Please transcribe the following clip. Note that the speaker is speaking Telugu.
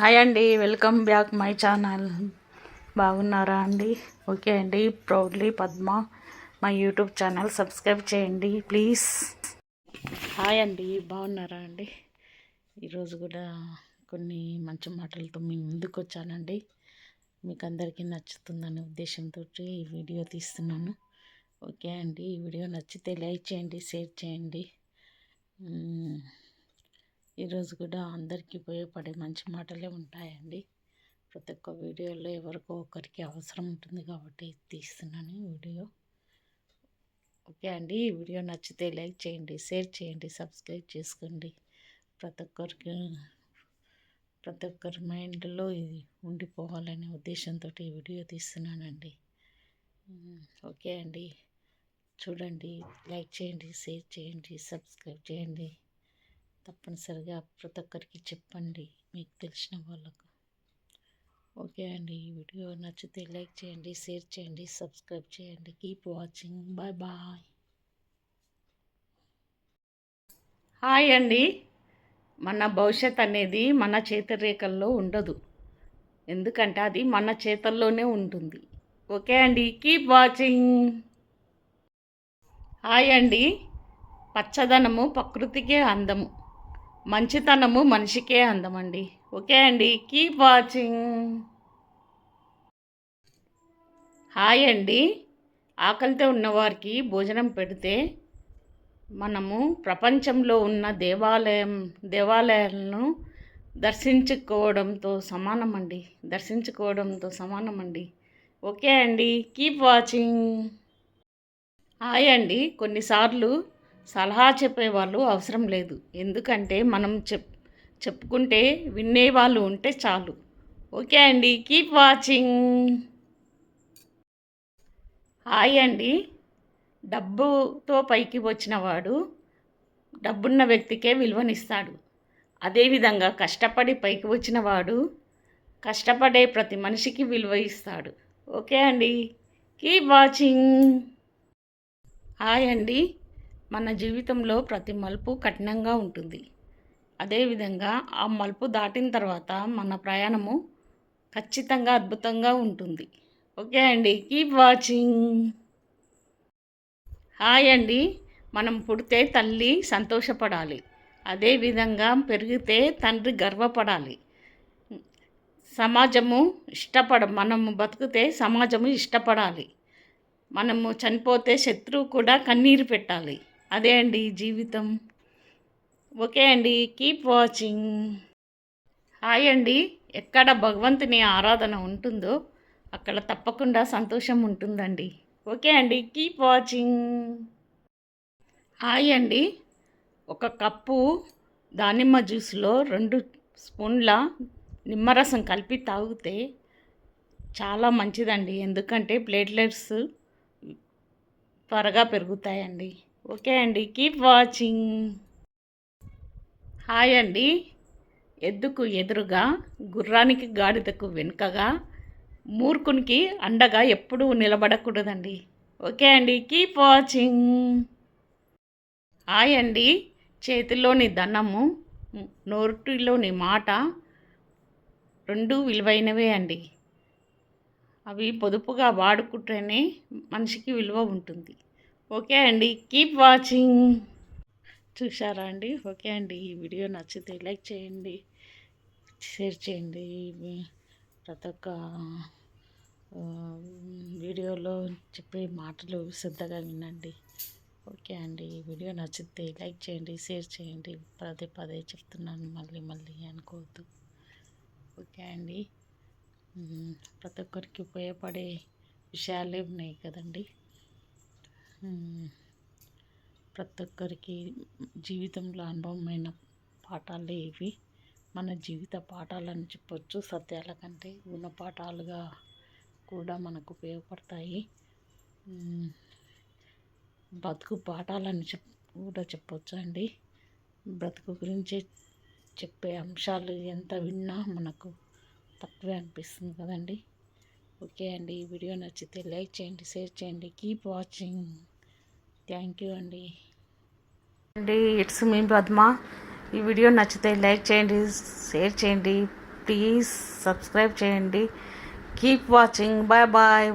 హాయ్ అండి వెల్కమ్ బ్యాక్ మై ఛానల్. బాగున్నారా అండి? ఓకే అండి ప్రౌడ్లీ పద్మ మా యూట్యూబ్ ఛానల్ సబ్స్క్రైబ్ చేయండి ప్లీజ్. హాయ్ అండి బాగున్నారా అండి? ఈరోజు కూడా కొన్ని మంచి మాటలతో మీ ముందుకు వచ్చానండి. మీకు అందరికీ నచ్చుతుందనే ఉద్దేశంతో ఈ వీడియో తీస్తున్నాను. ఓకే అండి ఈ వీడియో నచ్చితే లైక్ చేయండి షేర్ చేయండి. ఈరోజు కూడా అందరికీ ఉపయోగపడే మంచి మాటలే ఉంటాయండి. ప్రతి ఒక్క వీడియోలో ఎవరికో ఒకరికి అవసరం ఉంటుంది కాబట్టి తీస్తున్నాను వీడియో. ఓకే అండి ఈ వీడియో నచ్చితే లైక్ చేయండి షేర్ చేయండి సబ్స్క్రైబ్ చేసుకోండి. ప్రతి ఒక్కరికి ప్రతి ఒక్కరి మైండ్లో ఇది ఉండిపోవాలనే ఉద్దేశంతో ఈ వీడియో తీస్తున్నానండి. ఓకే అండి చూడండి లైక్ చేయండి షేర్ చేయండి సబ్స్క్రైబ్ చేయండి. తప్పనిసరిగా ప్రతి ఒక్కరికి చెప్పండి. మీకు తెలిసిన వాళ్ళకు. ఓకే అండి. ఈ వీడియో నచ్చితే లైక్ చేయండి షేర్ చేయండి సబ్స్క్రైబ్ చేయండి. Keep watching. Bye bye. Hi అండి. మన భవిష్యత్ అనేది మన చేతిరేఖల్లో ఉండదు. ఎందుకంటే అది మన చేతల్లోనే ఉంటుంది. ఓకే అండి. Keep watching. హాయ్ అండి. పచ్చదనము ప్రకృతికే అందము. మంచితనము మనిషికే అందమండి. ఓకే అండి. కీప్ వాచింగ్ హాయ్ అండి. ఆకలితో ఉన్నవారికి భోజనం పెడితే మనము ప్రపంచంలో ఉన్న దేవాలయం దేవాలయాలను దర్శించుకోవడంతో సమానమండి. దర్శించుకోవడంతో సమానమండి. ఓకే అండి. కీప్ వాచింగ్ హాయ్ అండి. కొన్నిసార్లు సలహా చెప్పేవాళ్ళు అవసరం లేదు. ఎందుకంటే మనం చెప్ చెప్పుకుంటే వినేవాళ్ళు ఉంటే చాలు. ఓకే అండి కీప్ వాచింగ్. హాయ్ అండి. డబ్బుతో పైకి వచ్చిన వాడు డబ్బున్న వ్యక్తికే విలువనిస్తాడు. అదేవిధంగా కష్టపడి పైకి వచ్చిన వాడు కష్టపడే ప్రతి మనిషికి విలువ ఇస్తాడు. ఓకే అండి కీప్ వాచింగ్. హాయ్ అండి. మన జీవితంలో ప్రతి మలుపు కఠినంగా ఉంటుంది. అదేవిధంగా ఆ మలుపు దాటిన తర్వాత మన ప్రయాణము ఖచ్చితంగా అద్భుతంగా ఉంటుంది. ఓకే అండి కీప్ వాచింగ్. హాయ్ అండి మనం పుడితే తల్లి సంతోషపడాలి. అదేవిధంగా పెరిగితే తండ్రి గర్వపడాలి. సమాజము ఇష్టపడ మనము బతికితే సమాజము ఇష్టపడాలి. మనము చనిపోతే శత్రువు కూడా కన్నీరు పెట్టాలి. అదే అండి జీవితం. ఓకే అండి కీప్ వాచింగ్. హాయ్ అండి ఎక్కడ భగవంతుని ఆరాధన ఉంటుందో అక్కడ తప్పకుండా సంతోషం ఉంటుందండి. ఓకే అండి కీప్ వాచింగ్. హాయ్ అండి ఒక కప్పు దానిమ్మ జ్యూస్లో రెండు స్పూన్ల నిమ్మరసం కలిపి తాగితే చాలా మంచిదండి. ఎందుకంటే ప్లేట్లెట్స్ త్వరగా పెరుగుతాయండి. ఓకే అండి కీప్ వాచింగ్ హాయ్ అండి. ఎద్దుకు ఎదురుగా గుర్రానికి గాడిదకు వెనుకగా మూర్ఖునికి అండగా ఎప్పుడూ నిలబడకూడదండి. ఓకే అండి కీప్ వాచింగ్ హాయ్ అండి. చేతిలోని ధనము నోటిలోని మాట రెండు విలువైనవే అండి. అవి పొదుపుగా వాడుకుంటేనే మనిషికి విలువ ఉంటుంది. ఓకే అండి కీప్ వాచింగ్. చూసారా అండి? ఓకే అండి ఈ వీడియో నచ్చితే లైక్ చేయండి షేర్ చేయండి. ప్రతి ఒక్క వీడియోలో చెప్పే మాటలు శ్రద్ధగా వినండి. ఓకే అండి ఈ వీడియో నచ్చితే లైక్ చేయండి షేర్ చేయండి. పదే పదే చెప్తున్నాను మళ్ళీ మళ్ళీ అనుకోవద్దు. ఓకే అండి ప్రతి ఒక్కరికి ఉపయోగపడే విషయాలే ఉన్నాయి కదండి. ప్రతి ఒక్కరికి జీవితంలో అనుభవమైన పాఠాలే ఇవి. మన జీవిత పాఠాలని చెప్పొచ్చు. సత్యాల కంటే గుణపాఠాలుగా కూడా మనకు ఉపయోగపడతాయి. బతుకు పాఠాలని చెప్ కూడా చెప్పొచ్చు అండి? బ్రతుకు గురించి చెప్పే అంశాలు ఎంత విన్నా మనకు తక్కువే అనిపిస్తుంది కదండి. ఓకే అండి. ఈ వీడియో నచ్చితే లైక్ చేయండి షేర్ చేయండి. Keep watching. థ్యాంక్ యూ అండి. అండి ఇట్స్ మీ పద్మ. ఈ వీడియో నచ్చితే లైక్ చేయండి షేర్ చేయండి. ప్లీజ్ సబ్స్క్రైబ్ చేయండి. Keep watching. Bye bye.